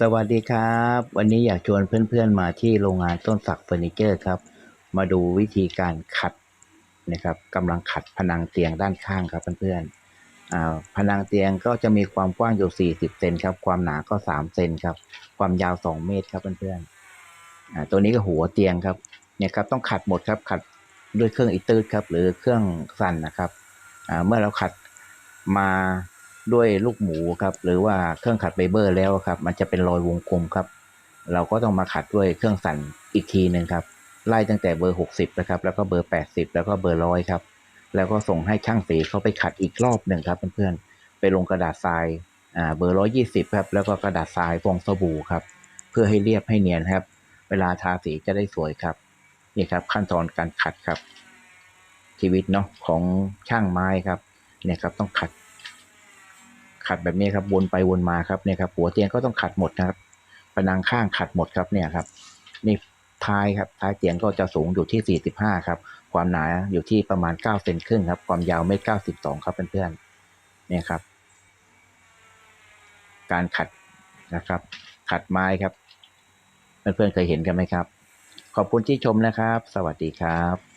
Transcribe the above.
สวัสดีครับ วันนี้อยากชวนเพื่อนๆมาที่โรงงานต้นสักเฟอร์นิเจอร์ครับ มาดูวิธีการขัดนะครับกำลังขัดผนังเตียงด้านข้างครับเพื่อนๆอ่าผนังเตียงก็จะมีความกว้างอยู่ 40 เซนครับ ความหนาก็ 3 เซนครับ ความยาว 2 เมตรครับเพื่อนๆอ่าตัวนี้ก็หัวเตียงครับเนี่ยครับต้องขัดหมดครับขัดด้วยเครื่องอีตืดครับ หรือเครื่องสั่นนะครับอ่าเมื่อเราขัดมา ด้วยลูกหมูครับหรือว่าเครื่องขัดไฟเบอร์แล้วครับ มันจะเป็นรอยวงกลมครับ เราก็ต้องมาขัดด้วยเครื่องสั่นอีกทีหนึ่งครับไล่ตั้งแต่เบอร์ 60 นะครับ แล้วก็เบอร์ 80 แล้วก็เบอร์ร้อยครับ แล้วก็ส่งให้ช่างสีเขาไปขัดอีกรอบหนึ่งครับเพื่อนๆ ไปลงกระดาษทรายอ่าเบอร์120ครับ แล้วก็กระดาษทรายฟองสบู่ครับ เพื่อให้เรียบให้เนียนครับ เวลาทาสีจะได้สวยครับ นี่ครับขั้นตอนการขัดครับ ชีวิตเนาะของช่างไม้ครับ เนี่ยครับต้องขัด ขัดแบบนี้ครับวนไปวนมาครับเนี่ยครับหัวเตียงก็ต้องขัดหมดนะครับผนังข้างขัดหมดครับเนี่ยครับนี่ท้ายครับท้ายเตียงก็จะสูงอยู่ที่ 45 ครับ ความหนาอยู่ที่ประมาณ 9 เซนครึ่งครับ ความยาวเมตร92 ครับเพื่อนๆเนี่ยครับ การขัดนะครับ ขัดไม้ครับ เพื่อนๆเคยเห็นกันไหมครับ ขอบคุณที่ชมนะครับ สวัสดีครับ